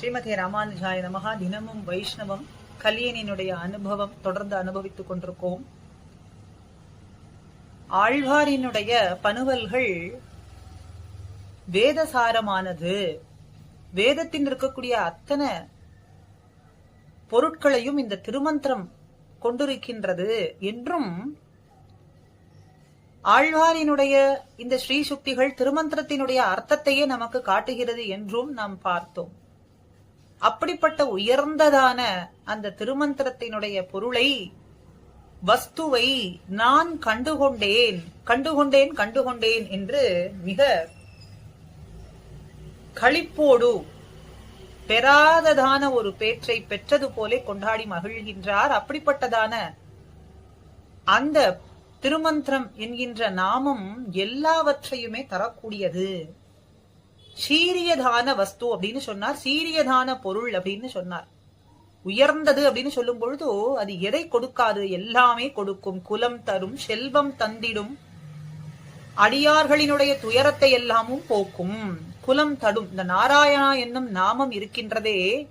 ஸ்ரீமதி ராமானுஜாய நமகா தினமும் வைஷ்ணவம் கலியனினுடைய அனுபவம் தொடர்ந்து அனுபவித்துக் கொண்டிருக்கோம். ஆழ்வாரினுடைய பனுவல்கள் வேதசாரமானது. வேதத்தில் இருக்கக்கூடிய அத்தனை பொருட்களையும் இந்த திருமந்திரம் கொண்டிருக்கின்றது என்றும் ஆழ்வாரினுடைய இந்த ஸ்ரீ சுக்திகள் திருமந்திரத்தினுடைய அர்த்தத்தையே நமக்கு காட்டுகிறது என்றும் நாம் பார்த்தோம். அப்படிப்பட்ட உயர்ந்ததான அந்த திருமந்திரத்தினுடைய பொருளை வஸ்துவை நான் கண்டுகொண்டேன் கண்டுகொண்டேன் கண்டுகொண்டேன் என்று மிக களிப்போடு பெறாததான ஒரு பேற்றை பெற்றது போலே கொண்டாடி மகிழ்கின்றார். அப்படிப்பட்டதான அந்த திருமந்திரம் என்கின்ற நாமம் எல்லாவற்றையுமே தரக்கூடியது. சீரியதான வஸ்து அப்படின்னு சொன்னார் சீரியதான பொருள் அப்படின்னு சொன்னார். உயர்ந்தது அப்படின்னு சொல்லும் பொழுது அது எதை கொடுக்காது? எல்லாமே கொடுக்கும். குலம் தரும் செல்வம் தந்திடும். அடியார்களினுடைய துயரத்தை எல்லாமும் போக்கும். குலம் தடும். இந்த நாராயணா என்னும் நாமம் இருக்கின்றதே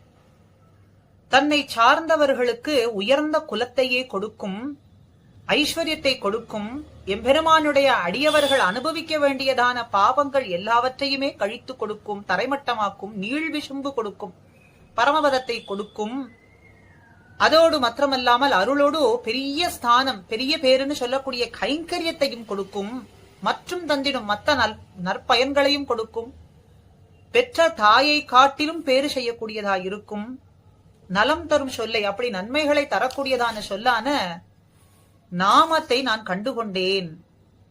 தன்னை சார்ந்தவர்களுக்கு உயர்ந்த குலத்தையே கொடுக்கும். ஐஸ்வர்யத்தை கொடுக்கும் எம்பெருமானுடைய அடியவர்கள் அனுபவிக்க வேண்டியதான பாவங்கள் எல்லாவற்றையுமே கழித்து கொடுக்கும் தரைமட்டமாக்கும் நீழ்விசும்பு கொடுக்கும் பரமபதத்தை கொடுக்கும். அதோடு மாத்திரமல்லாமல் அருளோடு பெரிய ஸ்தானம் பெரிய பேருன்னு சொல்லக்கூடிய கைங்கரியத்தையும் கொடுக்கும். மற்றும் தந்திடும் மத்த நல் நற்பயன்களையும் கொடுக்கும். பெற்ற தாயை காட்டிலும் பேறு செய்யக்கூடியதா இருக்கும் நலம் தரும் சொல்லை அப்படி நன்மைகளை தரக்கூடியதான சொல்லான நாமத்தை நான் கண்டுகொண்டேன்.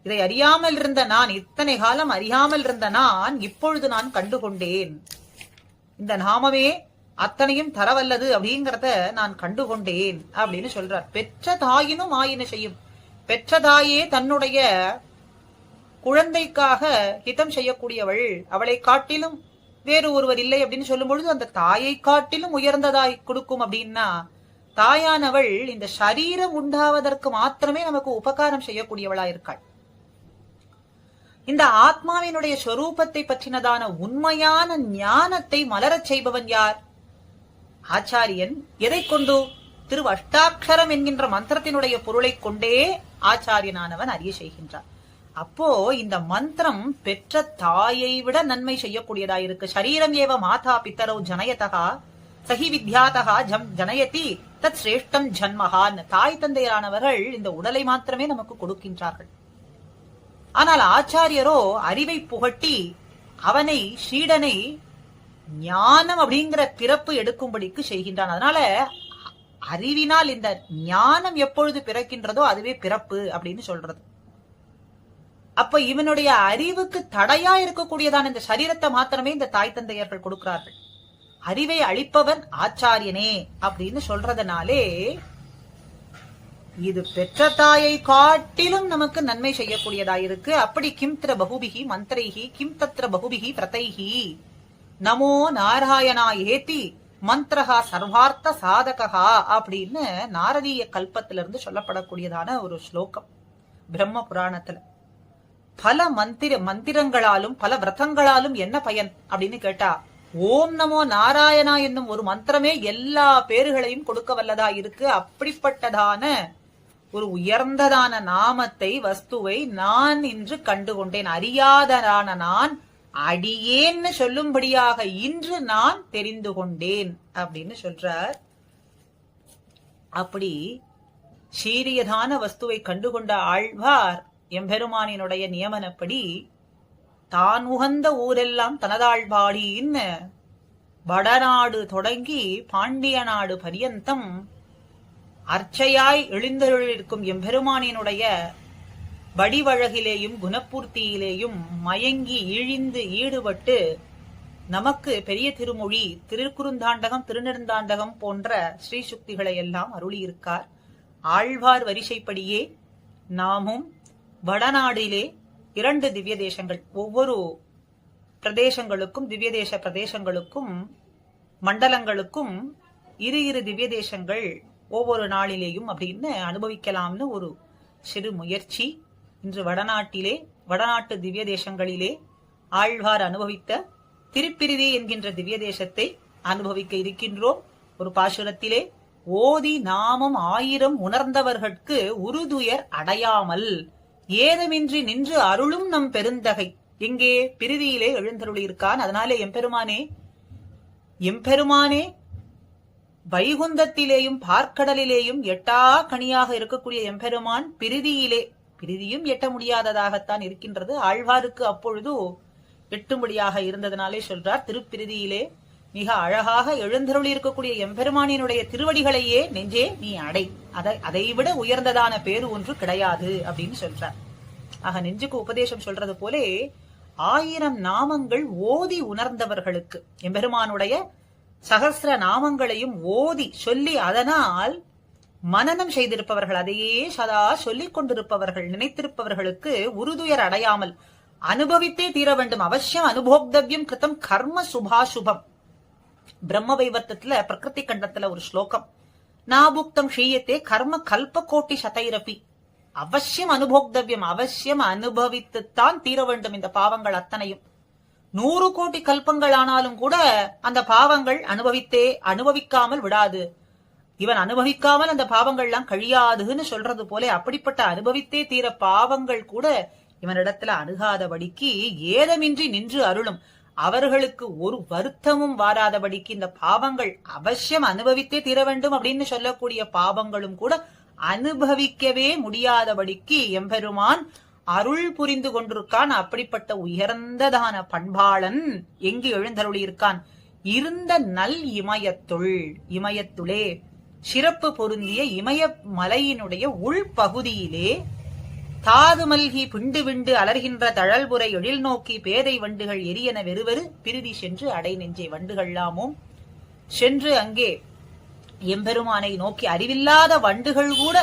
இதை அறியாமல் இருந்த நான் இத்தனை காலம் அறியாமல் இருந்த நான் இப்பொழுது நான் கண்டுகொண்டேன். இந்த நாமமே அத்தனையும் தரவல்லது அப்படிங்கறத நான் கண்டுகொண்டேன் அப்படின்னு சொல்றார். பெற்ற தாயினும் ஆயின செய்யும். பெற்ற தாயே தன்னுடைய குழந்தைக்காக ஹிதம் செய்யக்கூடியவள். அவளை காட்டிலும் வேறு ஒருவர் இல்லை அப்படின்னு சொல்லும் பொழுது அந்த தாயை காட்டிலும் உயர்ந்ததாய் கொடுக்கும் அப்படின்னா தாயானவள் இந்த சரீரம் உண்டாவதற்கு மாத்திரமே நமக்கு உபகாரம் செய்யக்கூடியவளா இருக்காள் இந்த ஆத்மாவினுடைய சொரூபத்தை பற்றினதான உண்மையான ஞானத்தை மலரச் செய்பவன் யார்? ஆச்சாரியன். எதை கொண்டு? திரு அஷ்டாட்சரம் என்கின்ற மந்திரத்தினுடைய பொருளை கொண்டே ஆச்சாரியனானவன் அறிய செய்கின்றான். அப்போ இந்த மந்திரம் பெற்ற தாயை விட நன்மை செய்யக்கூடியதா இருக்கு சரீரம் ஏவ மாதா பித்தரோ ஜனயதகா சகி வித்யாதகா ஜம் ஜனயதி. தத் சிரேஷ்டம் ஜன்மகான் தாய் தந்தையரானவர்கள் இந்த உடலை மாத்திரமே நமக்கு கொடுக்கின்றார்கள். ஆனால் ஆச்சாரியரோ அறிவை புகட்டி அவனை ஷீடனை ஞானம் அப்படிங்கிற பிறப்பு எடுக்கும்படிக்கு செய்கின்றான். அதனால அறிவினால் இந்த ஞானம் எப்பொழுது பிறக்கின்றதோ அதுவே பிறப்பு அப்படின்னு சொல்றது. அப்ப இவனுடைய அறிவுக்கு தடையா இருக்கக்கூடியதான இந்த சரீரத்தை மாத்திரமே இந்த தாய் தந்தையர்கள் கொடுக்கிறார்கள். அறிவை அளிப்பவன் ஆச்சாரியனே அப்படின்னு சொல்றதுனாலே இது பெற்ற தாயை காட்டிலும் நமக்கு நன்மை செய்யக்கூடியதா இருக்கு அப்படி கிம் திர பகுபிகி மந்திரைகி கிம் தத்ர பகுபிகி பிரதைகி. நமோ நாராயணா ஏத்தி மந்திரகா சர்வார்த்த சாதகா அப்படின்னு நாரதீய கல்பத்திலிருந்து இருந்து சொல்லப்படக்கூடியதான ஒரு ஸ்லோகம் பிரம்ம புராணத்துல. பல மந்திர மந்திரங்களாலும் பல விரதங்களாலும் என்ன பயன் அப்படின்னு கேட்டா ஓம் நமோ நாராயணா என்னும் ஒரு மந்திரமே எல்லா பேர்களையும் கொடுக்க வல்லதா இருக்கு. அப்படிப்பட்டதான ஒரு உயர்ந்ததான நாமத்தை வஸ்துவை நான் இன்று கண்டுகொண்டேன். அறியாதரான நான் அடியேன்னு சொல்லும்படியாக இன்று நான் தெரிந்து கொண்டேன் அப்படின்னு சொல்றார். அப்படி சீரியதான வஸ்துவை கண்டுகொண்ட ஆழ்வார் எம்பெருமானினுடைய நியமனப்படி தான் உகந்த ஊரெல்லாம் தனதாழ்வாடின்னு வடநாடு தொடங்கி பாண்டிய நாடு பரியந்தம். அர்ச்சையாய் எழுந்தருளிருக்கும் எம்பெருமானினுடைய வடிவழகிலேயும் குணப்பூர்த்தியிலேயும் மயங்கி இழிந்து ஈடுபட்டு நமக்கு பெரிய திருமொழி திருக்குறுந்தாண்டகம் திருநெடுந்தாண்டகம் போன்ற ஸ்ரீசுக்திகளை எல்லாம் அருளியிருக்கார். ஆழ்வார் வரிசைப்படியே நாமும் வடநாடிலே இரண்டு திவ்ய தேசங்கள் ஒவ்வொரு பிரதேசங்களுக்கும் திவ்ய தேச பிரதேசங்களுக்கும் மண்டலங்களுக்கும் இரு இரு திவ்ய தேசங்கள் ஒவ்வொரு நாளிலேயும் அப்படின்னு அனுபவிக்கலாம்னு ஒரு சிறு முயற்சி. இன்று வடநாட்டிலே வடநாட்டு திவ்ய தேசங்களிலே ஆழ்வார் அனுபவித்த திருப்பிரிதி என்கின்ற திவ்ய தேசத்தை அனுபவிக்க இருக்கின்றோம். ஒரு பாசுரத்திலே ஓதி நாமம் ஆயிரம் உணர்ந்தவர்கட்கு உருதுயர் அடையாமல் ஏதமின்றி நின்று அருளும் நம் பெருந்தகை. எங்கே? பிரிதியிலே எழுந்தருளியிருக்கான். அதனாலே எம்பெருமானே எம்பெருமானே வைகுந்தத்திலேயும் பார்க்கடலிலேயும் எட்டா கனியாக இருக்கக்கூடிய எம்பெருமான் பிரிதியிலே பிரிதியும் எட்ட முடியாததாகத்தான் இருக்கின்றது. ஆழ்வாருக்கு அப்பொழுது எட்டும்படியாக இருந்ததனாலே சொல்றார் திருப்பிரிதியிலே மிக அழகாக எழுந்தருளி இருக்கக்கூடிய எம்பெருமானினுடைய திருவடிகளையே நெஞ்சே நீ அடை. அதை அதைவிட உயர்ந்ததான பேரு ஒன்று கிடையாது அப்படின்னு சொல்றார். ஆக நெஞ்சுக்கு உபதேசம் சொல்றது போலே ஆயிரம் நாமங்கள் ஓதி உணர்ந்தவர்களுக்கு எம்பெருமானுடைய சகசிர நாமங்களையும் ஓதி சொல்லி அதனால் மனனம் செய்திருப்பவர்கள் அதையே சதா சொல்லிக் கொண்டிருப்பவர்கள் நினைத்திருப்பவர்களுக்கு உருதுயர் அடையாமல் அனுபவித்தே தீர வேண்டும். அவசியம் அனுபோக்தவியம் கிருத்தம் கர்ம சுபாசுபம். பிரம்ம வைவர்த்தத்துல பிரகிருதி கண்டத்துல ஒரு ஸ்லோகம். நாபுக்தம் ஷீயத்தே கர்ம கல்ப கோட்டி சதைரபி. அவசியம் அனுபோக்தவியம் அவசியம் அனுபவித்துத்தான் தீர வேண்டும் இந்த பாவங்கள் அத்தனையும். நூறு கோடி கல்பங்கள் ஆனாலும் கூட அந்த பாவங்கள் அனுபவித்தே அனுபவிக்காமல் விடாது. இவன் அனுபவிக்காமல் அந்த பாவங்கள்லாம் கழியாதுன்னு சொல்றது போல அப்படிப்பட்ட அனுபவித்தே தீர பாவங்கள் கூட இவனிடத்துல அணுகாதபடிக்கு ஏதமின்றி நின்று அருளும். அவர்களுக்கு ஒரு வருத்தமும் வாராதபடிக்கு இந்த பாவங்கள் அவசியம் அனுபவித்தே தீர வேண்டும் அப்படின்னு சொல்லக்கூடிய பாவங்களும் கூட அனுபவிக்கவே முடியாதபடிக்கு எம்பெருமான் அருள் புரிந்து கொண்டிருக்கான். அப்படிப்பட்ட உயர்ந்ததான பண்பாளன் எங்கு எழுந்தருளி இருக்கான் இருந்த நல் இமயத்துள் இமயத்துளே சிறப்பு பொருந்திய இமய மலையினுடைய உள்பகுதியிலே தாது மல்கி பிண்டு விண்டு அலர்கின்ற தழல்புரை எழில் நோக்கி பேதை வண்டுகள் எரியன வெறுவரு பிரிதி சென்று அடை நெஞ்சே வண்டுகள்லாமும் சென்று அங்கே எம்பெருமானை நோக்கி அறிவில்லாத வண்டுகள் கூட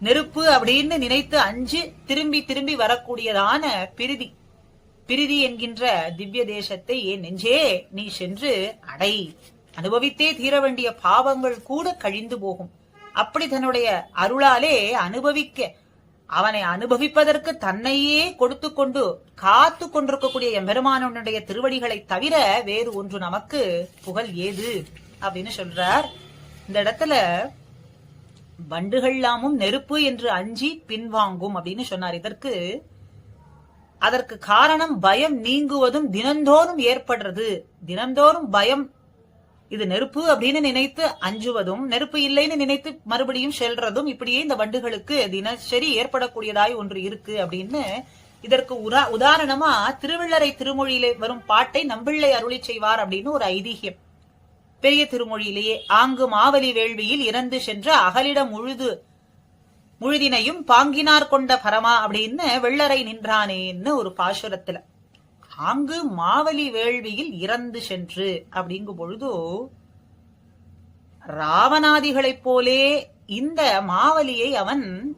நெருப்பு அப்படின்னு நினைத்து அஞ்சு திரும்பி திரும்பி வரக்கூடியதான பிரிதி பிரிதி என்கின்ற திவ்ய தேசத்தை ஏன் நெஞ்சே நீ சென்று அடை. அனுபவித்தே தீர வேண்டிய பாவங்கள் கூட கழிந்து போகும். அப்படி தன்னுடைய அருளாலே அனுபவிக்க அவனை அனுபவிப்பதற்கு தன்னையே கொடுத்து கொண்டு காத்து கொண்டிருக்கக்கூடிய எம்பெருமானுடைய திருவடிகளை தவிர வேறு ஒன்று நமக்கு புகழ் ஏது? அப்படின்னு சொல்றார். இந்த இடத்துல வண்டுகள்லாமும் நெருப்பு என்று அஞ்சி பின்வாங்கும் அப்படின்னு சொன்னார். இதற்கு அதற்கு காரணம் பயம் நீங்குவதும் தினந்தோறும் ஏற்படுறது. தினந்தோறும் பயம் இது நெருப்பு அப்படின்னு நினைத்து அஞ்சுவதும் நெருப்பு இல்லைன்னு நினைத்து மறுபடியும் செல்றதும் இப்படியே இந்த வண்டுகளுக்கு தினசரி ஏற்படக்கூடியதாய் ஒன்று இருக்கு அப்படின்னு இதற்கு உரா உதாரணமா திருவள்ளரை திருமொழியிலே வரும் பாட்டை நம்பிள்ளை அருளி செய்வார் அப்படின்னு ஒரு ஐதீகியம் பெரிய திருமொழியிலேயே ஆங்கு மாவலி வேள்வியில் இறந்து சென்ற அகலிடம் முழுது முழுதினையும் பாங்கினார் கொண்ட பரமா அப்படின்னு வெள்ளரை நின்றானேன்னு ஒரு பாசுரத்துல. அங்கு மாவலி வேள்வியில் இறந்து சென்று அப்படிங்கும் பொழுது ராவணாதிகளைப் போலே இந்த மாவலியை அவன்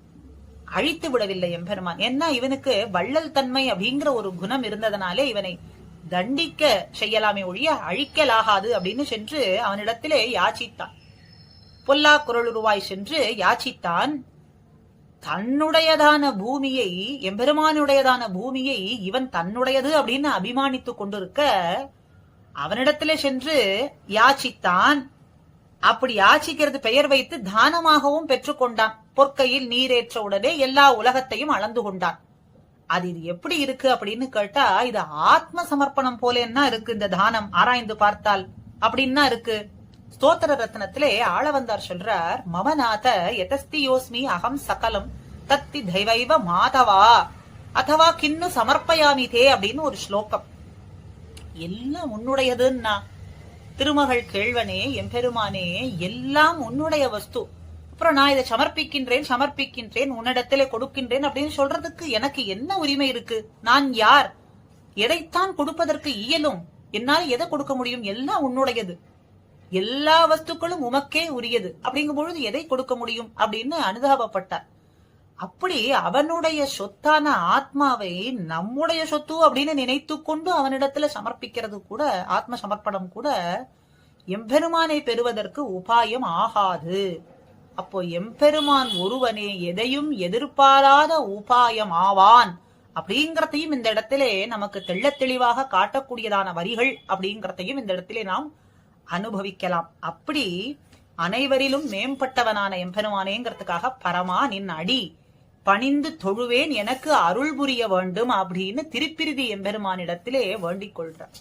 அழித்து விடவில்லை எம்பெருமான். என்ன இவனுக்கு வள்ளல் தன்மை அப்படிங்கிற ஒரு குணம் இருந்ததனாலே இவனை தண்டிக்க செய்யலாமே ஒழிய அழிக்கலாகாது அப்படின்னு சென்று அவனிடத்திலே யாச்சித்தான். பொல்லா குரலுருவாய் சென்று யாச்சித்தான் தன்னுடையதான பூமியை எம்பெருமானுடையதான பூமியை இவன் தன்னுடையது அப்படின்னு அபிமானித்து கொண்டிருக்க அவனிடத்துல சென்று யாச்சித்தான். அப்படி யாச்சிக்கிறது பெயர் வைத்து தானமாகவும் பெற்றுக்கொண்டான் பொற்கையில் நீரேற்ற உடனே எல்லா உலகத்தையும் அளந்து கொண்டான். அது இது எப்படி இருக்கு அப்படின்னு கேட்டா இது ஆத்ம சமர்ப்பணம் போலேன்னா இருக்கு இந்த தானம். ஆராய்ந்து பார்த்தால் அப்படின்னா இருக்கு. ஸ்தோத்திர ரத்னத்திலே ஆளவந்தார் சொல்றார் மமநாத எதஸ்தி யோஸ்மி அகம் சகலம் தத்தி தெய்வைவ மாதவா அதவா கிண்ணு சமர்ப்பயாமி தே அப்படின்னு ஒரு ஸ்லோகம். எல்லாம் உன்னுடையதுன்னா திருமகள் கேழ்வனே எம்பெருமானே எல்லாம் உன்னுடைய வஸ்து. அப்புறம் நான் இதை சமர்ப்பிக்கின்றேன் சமர்ப்பிக்கின்றேன் உன்னிடத்திலே கொடுக்கின்றேன் அப்படின்னு சொல்றதுக்கு எனக்கு என்ன உரிமை இருக்கு? நான் யார்? எதைத்தான் கொடுப்பதற்கு இயலும்? என்னால் எதை கொடுக்க முடியும்? எல்லாம் உன்னுடையது. எல்லா வஸ்துக்களும் உமக்கே உரியது. அப்படிங்கும் பொழுது எதை கொடுக்க முடியும்? அப்படின்னு அனுதாபப்பட்டார். அப்படி அவனுடைய சொத்தான ஆத்மாவை நம்முடைய சொத்து அப்படின்னு நினைத்து கொண்டு அவனிடத்துல சமர்ப்பிக்கிறது கூட ஆத்ம சமர்ப்பணம் கூட எம்பெருமானை பெறுவதற்கு உபாயம் ஆகாது. அப்போ எம்பெருமான் ஒருவனே எதையும் எதிர்பாராத உபாயம் ஆவான். அப்படிங்கறதையும் இந்த இடத்திலே நமக்கு தெள்ள தெளிவாக காட்டக்கூடியதான வரிகள் அப்படிங்கறதையும் இந்த இடத்திலே நாம் அனுபவிக்கலாம். அப்படி அனைவரிலும் மேம்பட்டவனான எம்பெருமானேங்கிறதுக்காக பரமா நின் அடி. பணிந்து தொழுவேன் எனக்கு அருள் புரிய வேண்டும் அப்படின்னு திருப்பிரிதி எம்பெருமானிடத்திலே வேண்டிக் கொள்றார்.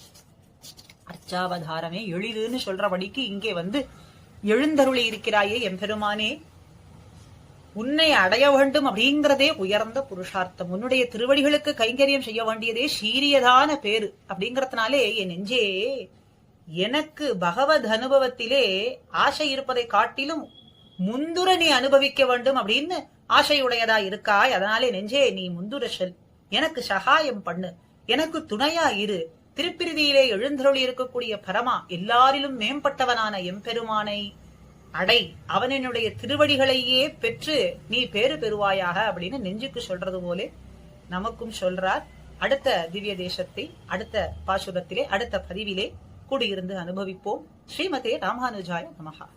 அர்ச்சாவதாரமே எளிதுன்னு சொல்றபடிக்கு இங்கே வந்து எழுந்தருளி இருக்கிறாயே எம்பெருமானே. உன்னை அடைய வேண்டும் அப்படிங்கிறதே உயர்ந்த புருஷார்த்தம். உன்னுடைய திருவடிகளுக்கு கைங்கரியம் செய்ய வேண்டியதே சீரியதான பேரு அப்படிங்கறதுனாலே என் நெஞ்சே எனக்கு பகவத் அனுபவத்திலே ஆசை இருப்பதை காட்டிலும் முந்துர நீ அனுபவிக்க வேண்டும் அப்படின்னு ஆசையுடையதா இருக்காய். அதனாலே நெஞ்சே நீ முந்துர செல். எனக்கு சகாயம் பண்ணு. எனக்கு துணையா இரு. திருப்பிரிதியிலே எழுந்தருளி இருக்கக்கூடிய பரமா எல்லாரிலும் மேம்பட்டவனான எம்பெருமானை அடை. அவனினுடைய திருவடிகளையே பெற்று நீ பேறு பெறுவாயாக அப்படின்னு நெஞ்சுக்கு சொல்றது போலே நமக்கும் சொல்றார். அடுத்த திவ்ய தேசத்தை அடுத்த பாசுரத்திலே அடுத்த பதிவிலே கூடியிருந்து அனுபவிப்போம். ஸ்ரீமதே ராமானுஜாய நமகா